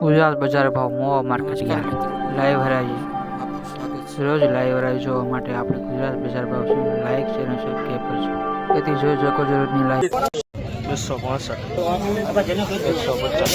ગુજરાત બજાર ભાવ મોવા માર્કેટ ગયા લાઈવ હરાજી. રોજ લાઈવ હરાજી જોવા માટે આપણે ગુજરાત બજાર ભાવ શું લાઈક શેર અને સબસ્ક્રાઈબ કરજો. તેથી જોઈ શકો છો રોજની લાઈવ બસો પાસઠ. એકસો પચાસ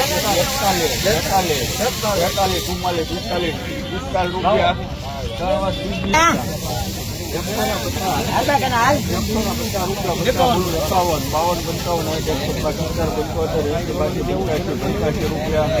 એકતાલીસ એકતાલીસ એકતાલીસ ચુમ્માલીસ પિસ્તાલીસ પિસ્તાલીસ રૂપિયા બાવન બાવન પંચાવન પંચોતેર પંચોતેર રૂપિયા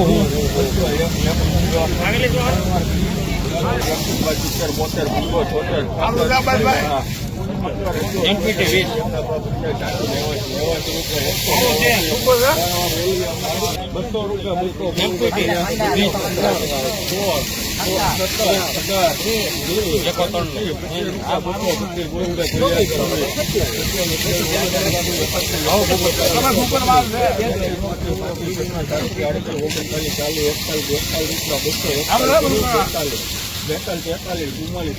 ઓહો એનપીટી વીસ બસો રૂપિયા બસો એનપીટી વીસ ચાલુ બેતાલીસ. એકતાલીસ ચુમ્માલીસ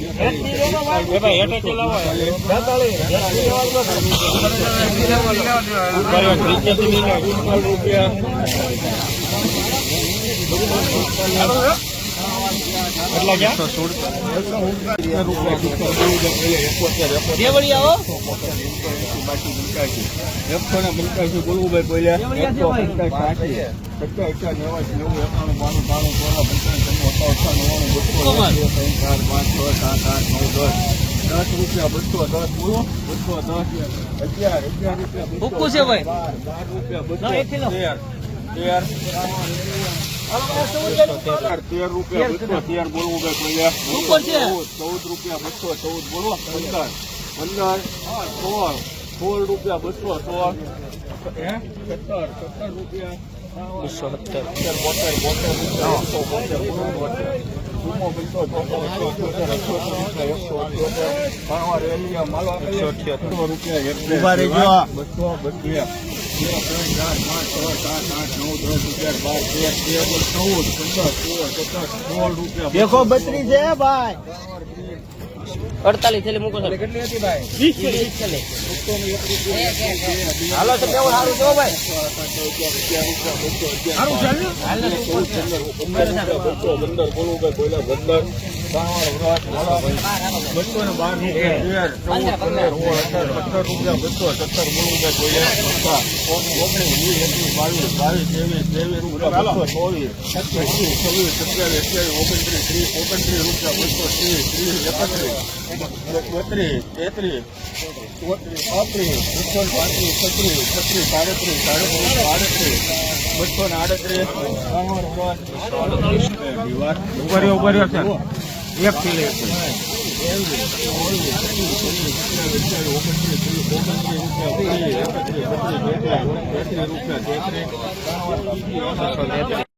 એકતાલીસ રૂપિયા કેટલા ગયા સોળ રૂપિયા એકસો ને પંચ્યાસી એકસો પંચ્યાસ બાણું બાણું ચોરા પંચાણું અઠાવન સુપર આઠ નવ દસ રૂપિયા બસો દસ બોલો બસો દસ અગિયાર અગિયાર રૂપિયા ભૂકું છે ભાઈ. બાર બાર રૂપિયા બસો તેર તેર તેર. તેર રૂપિયા બસો તેર બોલવું ભાઈ ચૌદ રૂપિયા બસો ચૌદ બોલો. પંદર. પંદર. સોળ. સોળ રૂપિયા બસો સોળ. સત્તર. સત્તર રૂપિયા. બસો સત્તર. બોતેર બોતેર બોતેર બોતેર. બોતેર બસો અઠ્યોતેર અઠ્યોતેર રૂપિયા. એકસો અઠ્યોતેર પાણવા રેલિયા માલવા એકસો અઠ્યોતેર એટલે મૂકો ઊભા રહેજો. બસો બત્રીસ બે ત્રણ ચાર સારું છ સાત આઠ નવ દસ અગિયાર બાર તેર તેર ચૌદ પંદર સોળ સત્તર સોળ રૂપિયા દેખો બત્રીસ છે ભાઈ બાવીસ થેલી ત્રેવીસ છો કેટલી હતી ચોવીસ વીસ થેલી બસો ને એક રૂપિયા હાલો તો કેવું સારું છો ભાઈ બત્રીસ તેત્રીસ ચોત્રીસ પાંત્રીસ એકસો પાંત્રીસ છત્રીસ છત્રીસ સાડત્રીસ સાડત્રીસ આડત્રીસ બસો ને આડત્રીસ સર એક કિલો રૂપિયા